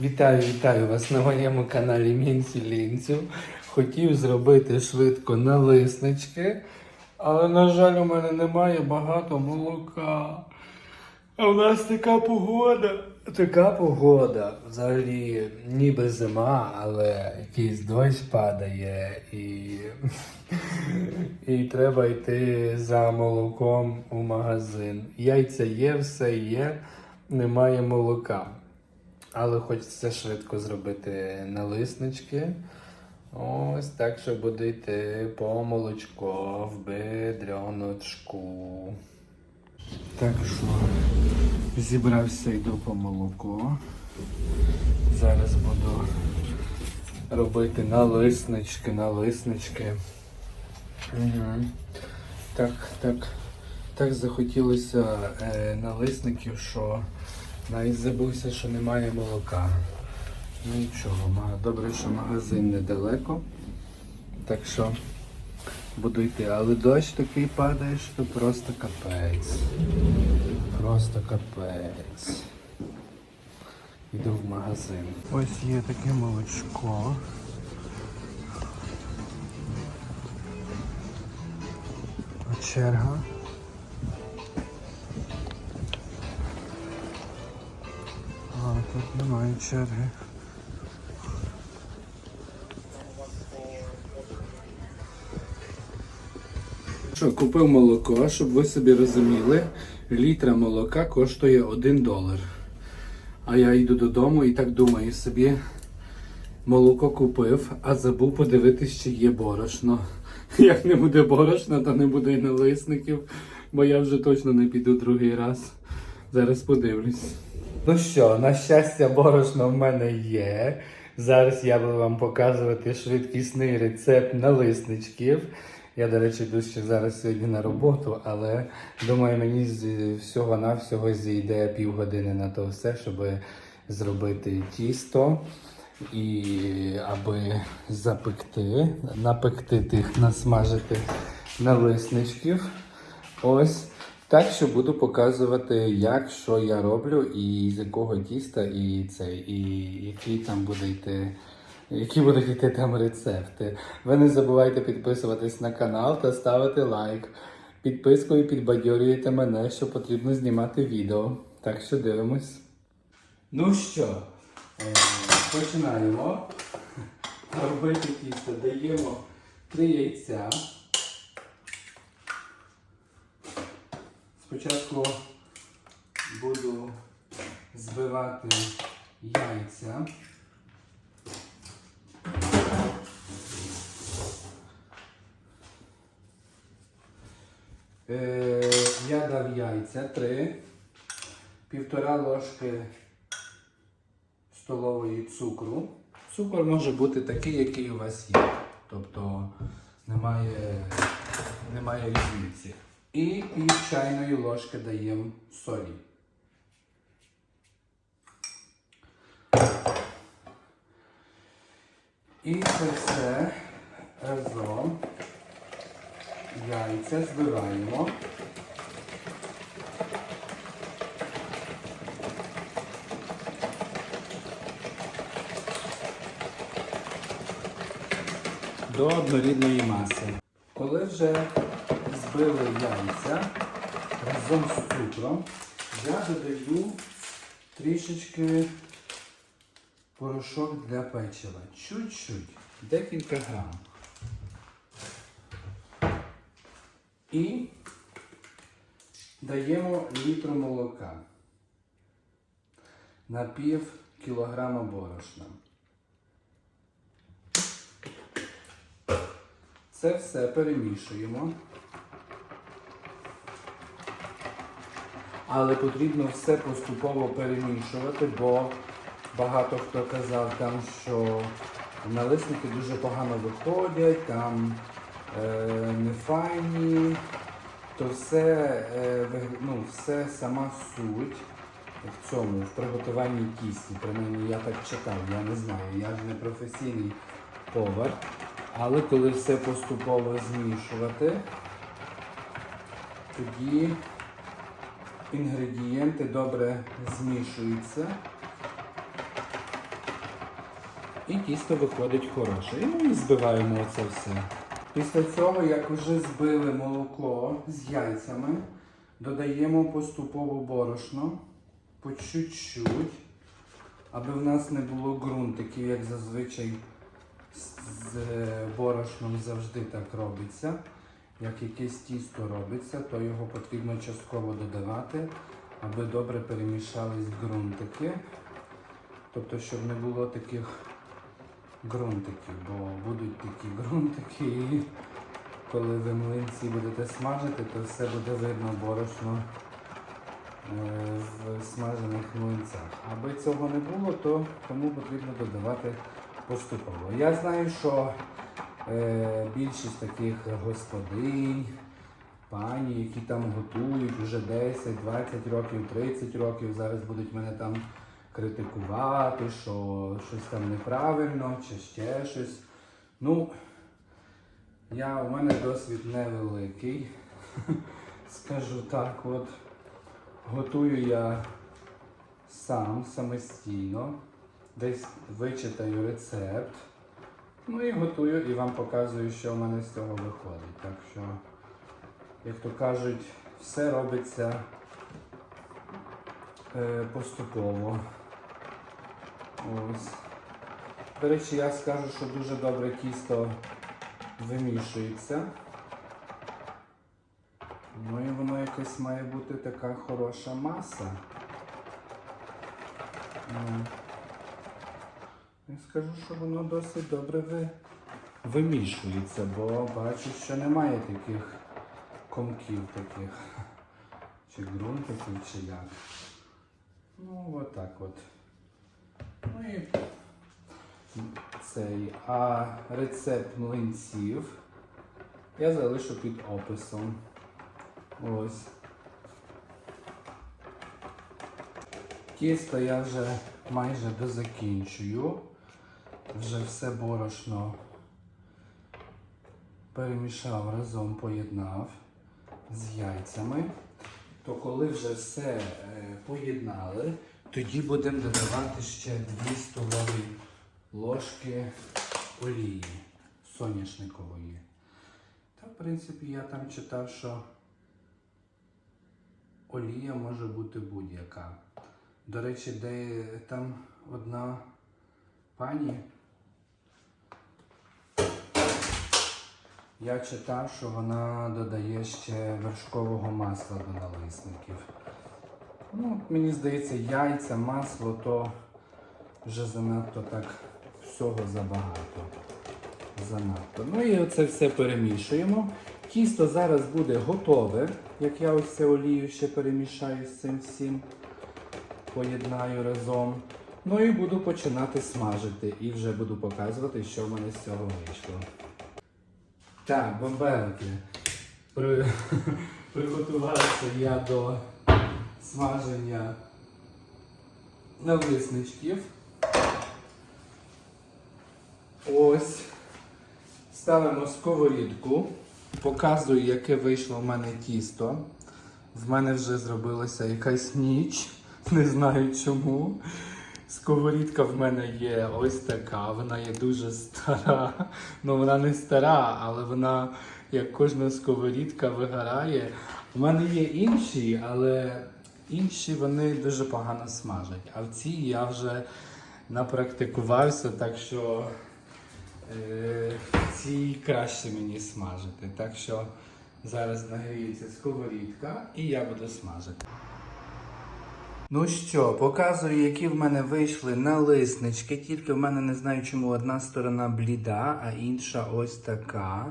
Вітаю, вітаю вас на моєму каналі Мінці Лінцю. Хотів зробити швидко налиснички, але, на жаль, у мене немає багато молока. А в нас така погода. Така погода. Взагалі, ніби зима, але якийсь дощ падає і, і треба йти за молоком у магазин. Яйця є, все є, немає молока. Але хочеться швидко зробити налиснички. Ось так, що буду йти по молочко в бедряночку. Так що зібрався йду по молоко. Зараз буду робити налиснички, налиснички. Угу. Так, так, так захотілося е, налисників, що навіть забувся, що немає молока. Ну нічого, добре, що магазин недалеко. Так що буду йти. Але дощ такий падає, що просто капець. Просто капець. Йду в магазин. Ось є таке молочко. Черга. Тут немає черги. Що, купив молоко, щоб ви собі розуміли, літра молока коштує 1 долар. А я йду додому і так думаю собі, молоко купив, а забув подивитись, чи є борошно. Як не буде борошна, то не буде і налисників, бо я вже точно не піду другий раз. Зараз подивлюсь. Ну що, на щастя, борошно в мене є. Зараз я буду вам показувати швидкісний рецепт налисничків. Я, до речі, йду ще зараз сьогодні на роботу, але думаю, мені з всього-навсього зійде півгодини на то все, щоб зробити тісто і аби запекти, напекти тих, насмажити налисничків. Ось. Так що буду показувати, як що я роблю, і з якого тіста, і це, і який там буде йти, які будуть йти там рецепти. Ви не забувайте підписуватись на канал та ставити лайк. Підпискою підбадьорюєте мене, що потрібно знімати відео. Так що дивимось. Ну що, е, починаємо робити тісто. Даємо три яйця. Спочатку буду збивати яйця. Е, я дав яйця три, півтора ложки столової цукру. Цукор може бути такий, який у вас є. Тобто немає, немає різниці. І пів чайної ложки даємо солі. І це все разом яйця збиваємо. До однорідної маси. Коли вже збили яйця разом з цукром, я додаю трішечки порошок для печива. Чуть-чуть, декілька грам. І даємо літру молока на пів кілограма борошна. Це все перемішуємо. Але потрібно все поступово перемішувати, бо багато хто казав там, що налисники дуже погано виходять, там е, не файні, то все, е, ну, все сама суть в цьому, в приготуванні тісті. Принаймні я так читав, я не знаю, я ж не професійний повар. Але коли все поступово змішувати, тоді інгредієнти добре змішуються І тісто виходить хороше. І ми збиваємо це все. Після цього, як вже збили молоко з яйцями, додаємо поступово борошно по чуть-чуть, аби в нас не було ґрунтиків, як зазвичай з з борошном завжди так робиться. Як якесь тісто робиться, то його потрібно частково додавати, аби добре перемішались ґрунтики. Тобто, щоб не було таких ґрунтиків, бо будуть такі ґрунтики, і коли ви млинці будете смажити, то все буде видно борошно е, в смажених млинцях. Аби цього не було, то тому потрібно додавати поступово. Я знаю, що більшість таких господинь, пані, які там готують вже 10, 20 років, 30 років, зараз будуть мене там критикувати, що щось там неправильно чи ще щось. Ну, я, у мене досвід невеликий. Скажу так, от готую я сам самостійно, десь вичитаю рецепт. Ну і готую і вам показую, що в мене з цього виходить. Так що, як то кажуть, все робиться е, поступово. Ось. До речі, я скажу, що дуже добре тісто вимішується. Ну і воно якась має бути така хороша маса. Я скажу, що воно досить добре ви... вимішується, бо бачу, що немає таких комків таких. Чи ґрунтиків, чи як. Ну, отак от. Ну і цей. А рецепт млинців я залишу під описом. Ось. Тісто я вже майже дозакінчую. Вже все борошно перемішав разом, поєднав з яйцями. То коли вже все е, поєднали, тоді будемо додавати ще 2 столові ложки олії соняшникової. Та, в принципі, я там читав, що олія може бути будь-яка. До речі, де там одна пані. Я читав, що вона додає ще вершкового масла до налисників. Ну, мені здається, яйця, масло то вже занадто так всього забагато. Занадто. Ну і оце все перемішуємо. Тісто зараз буде готове, як я ось це олію ще перемішаю з цим всім, поєднаю разом. Ну і буду починати смажити і вже буду показувати, що в мене з цього вийшло. Так, бомбелики. При... Приготувався я до смаження налисничків. Ось. Ставимо сковорідку. Показую, яке вийшло в мене тісто. В мене вже зробилася якась ніч. Не знаю чому. Сковорідка в мене є ось така, вона є дуже стара. Ну вона не стара, але вона, як кожна сковорідка, вигорає. У мене є інші, але інші вони дуже погано смажать. А в цій я вже напрактикувався, так що е, в цій краще мені смажити. Так що зараз нагріється сковорідка і я буду смажити. Ну що, показую, які в мене вийшли налиснички. Тільки в мене не знаю, чому одна сторона бліда, а інша ось така.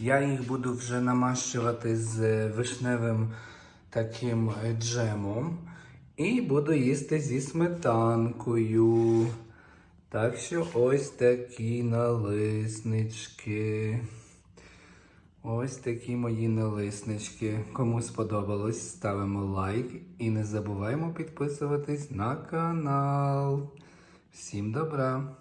Я їх буду вже намащувати з вишневим таким е, джемом. І буду їсти зі сметанкою. Так що ось такі налиснички. Ось такі мої налиснички. Кому сподобалось, ставимо лайк і не забуваємо підписуватись на канал. Всім добра!